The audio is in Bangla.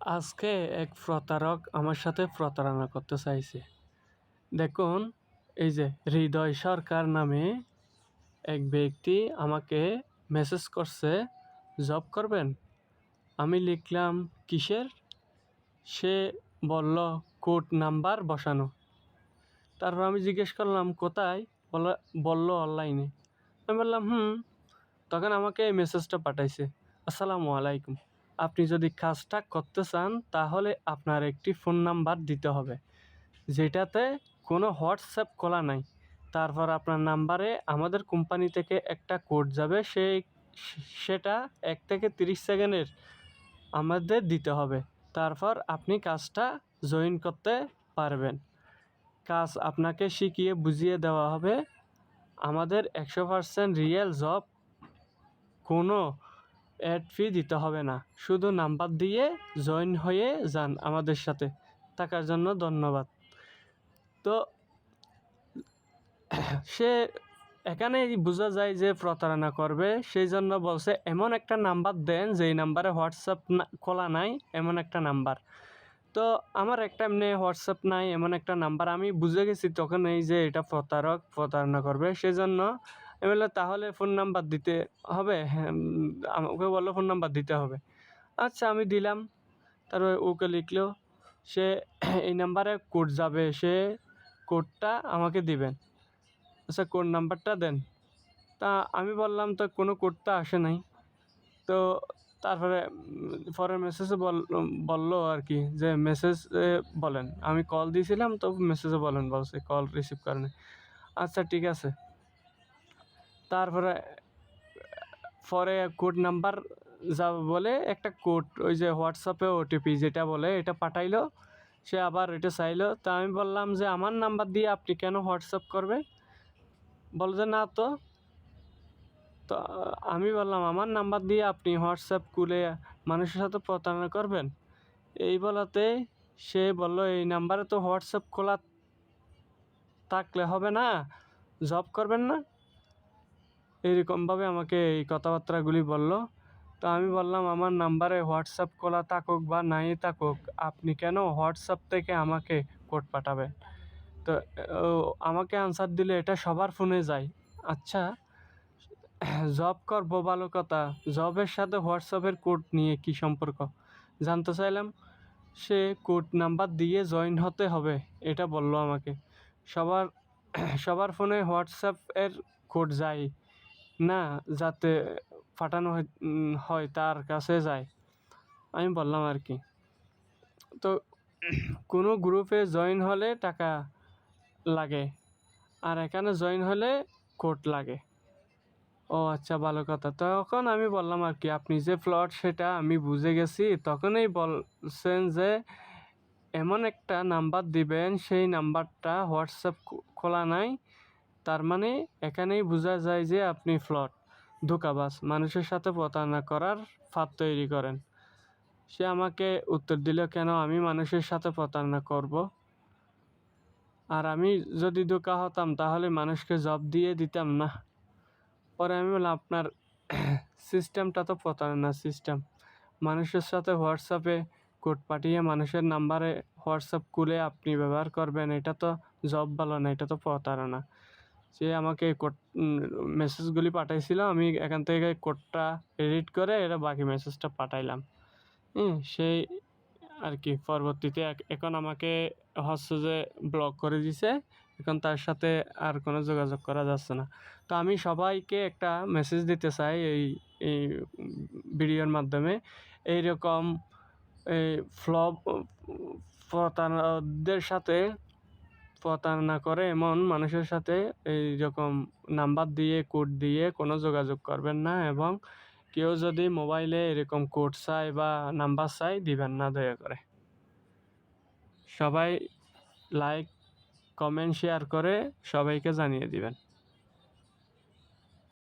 আজকে এক প্রতারক আমার সাথে প্রতারণা করতে চাইছে। দেখুন, এই যে হৃদয় সরকার নামে এক ব্যক্তি আমাকে মেসেজ করছে জব করবেন? আমি লিখলাম, কিসের? সে বলল কোড নাম্বার বসানো। তারপর আমি জিজ্ঞেস করলাম, কোথায়? বলল অনলাইনে আমি বললাম, হুম। তখন আমাকে এই মেসেজটা পাঠাইছে, আসসালামু আলাইকুম। আপনি যদি কাজটা করতে চান, তাহলে আপনার একটি ফোন নাম্বার দিতে হবে। যেটাতে কোনো হোয়াটসঅ্যাপ খোলা নাই। তারপর আপনার নাম্বারে আমাদের কোম্পানি থেকে একটা কোড যাবে সেই সেটা এক থেকে তিরিশ সেকেন্ডের আমাদের দিতে হবে। তারপর আপনি কাজটা জয়েন করতে পারবেন। কাজ আপনাকে শিখিয়ে বুঝিয়ে দেওয়া হবে। আমাদের একশো পার্সেন্ট রিয়েল জব কোনো অ্যাড ফি দিতে হবে না। শুধু নাম্বার দিয়ে জয়েন হয়ে যান আমাদের সাথে। থাকার জন্য ধন্যবাদ। তো, সে এখানেই বোঝা যায় যে প্রতারণা করবে। সেই জন্য বলছে, এমন একটা নাম্বার দেন যেই নাম্বারে হোয়াটসঅ্যাপ খোলা নাই, এমন একটা নাম্বার তো, আমার একটা এমনি হোয়াটসঅ্যাপ নাই, এমন একটা নাম্বার আমি বুঝে গেছি তখন এই যে এটা প্রতারক, প্রতারণা করবে। সেই জন্য আমি বললাম, তাহলে ফোন নাম্বার দিতে হবে? হ্যাঁ ওকে বলল ফোন নাম্বার দিতে হবে। আচ্ছা আমি দিলাম। তারপরে ওকে লিখলো, সে এই নাম্বারে কোড যাবে, সে কোডটা আমাকে দিবেন। আচ্ছা কোড নাম্বারটা দেন। তা আমি বললাম, তো কোনো কোডটা আসে নাই। তো তারপরে পরে মেসেজে বল, বলল আর কি, যে মেসেজ বলেন। আমি কল দিয়েছিলাম, তো মেসেজে বলেন, বলছে কল রিসিভ করেনি। আচ্ছা ঠিক আছে। তারপরে, পরে কোড নাম্বার যাবে বলে একটা কোড ওই যে হোয়াটসঅ্যাপে ওটিপি যেটা বলে, এটা পাঠাইলো। সে আবার এটা চাইলো। তা আমি বললাম যে, আমার নাম্বার দিয়ে আপনি কেন হোয়াটসঅ্যাপ করবে বলে যে, না তো। তো আমি বললাম, আমার নাম্বার দিয়ে আপনি হোয়াটসঅ্যাপ খুলে মানুষের সাথে প্রতারণা করবেন? এই বলাতে সে বলল, এই নাম্বারে তো হোয়াটসঅ্যাপ খোলা থাকলে হবে না জব করবেন না। এইরকমভাবে আমাকে এই কথাবার্তাগুলি বলল। তো আমি বললাম, আমার নাম্বারে হোয়াটসঅ্যাপ খোলা থাকুক বা নাই থাকুক, আপনি কেন হোয়াটসঅ্যাপ থেকে আমাকে কোড পাঠাবেন? তো আমাকে আনসার দিলে এটা সবার ফোনে যায়। আচ্ছা জব করব ভালো কথা জবের সাথে হোয়াটসঅ্যাপের কোড নিয়ে কি সম্পর্ক? জানতে চাইলাম, সে কোড নাম্বার দিয়ে জয়েন হতে হবে, এটা বলল আমাকে। সবার সবার ফোনে হোয়াটসঅ্যাপ এর কোড যায়। না, যাতে পাঠানো হয় তার কাছে যায়। আমি বললাম আর কি। তো কোনো গ্রুপে জয়েন হলে টাকা লাগে, আর এখানে জয়েন হলে কোড লাগে। ও আচ্ছা ভালো কথা। তখন আমি বললাম আর কি, আপনি যে প্লট সেটা আমি বুঝে গেছি। তখনই বলছেন যে, এমন একটা নাম্বার দিবেন, সেই নাম্বারটা হোয়াটসঅ্যাপ খোলা নাই। তার মানে এখানেই বোঝা যায় যে আপনি ফ্লট, ধোকাবাজ, মানুষের সাথে প্রতারণা করার ফাঁদ তৈরি করেন। সে আমাকে উত্তর দিল, কেন আমি মানুষের সাথে প্রতারণা করব? আর আমি যদি ধোকা হতাম, তাহলে মানুষকে জব দিয়ে দিতাম না। পরে আমি বললাম, আপনার সিস্টেমটা তো প্রতারণা সিস্টেম। মানুষের সাথে হোয়াটসঅ্যাপে কোড পাঠিয়ে মানুষের নাম্বারে হোয়াটসঅ্যাপ খুলে আপনি ব্যবহার করবেন, এটা তো জব ভালো না, এটা তো প্রতারণা। সে আমাকে কোড মেসেজগুলি পাঠাইছিল, আমি এখান থেকে কোডটা এডিট করে এটা বাকি মেসেজটা পাঠাইলাম। হুম সেই আর কি, পরবর্তীতে এখন আমাকে হচ্ছে যে ব্লক করে দিছে, এখন তার সাথে আর কোনো যোগাযোগ করা যাচ্ছে না। তো আমি সবাইকে একটা মেসেজ দিতে চাই এই এই ভিডিওর মাধ্যমে। এইরকম এই ফ্লপ প্রতারকদের সাথে প্রতারণা করে এমন মানুষের সাথে এই রকম নাম্বার দিয়ে, কোড দিয়ে কোনো যোগাযোগ করবেন না এবং কেউ যদি মোবাইলে এরকম কোড চায় বা নাম্বার চায় দিবেন না দয়া করে। সবাই লাইক, কমেন্ট, শেয়ার করে সবাইকে জানিয়ে দিবেন।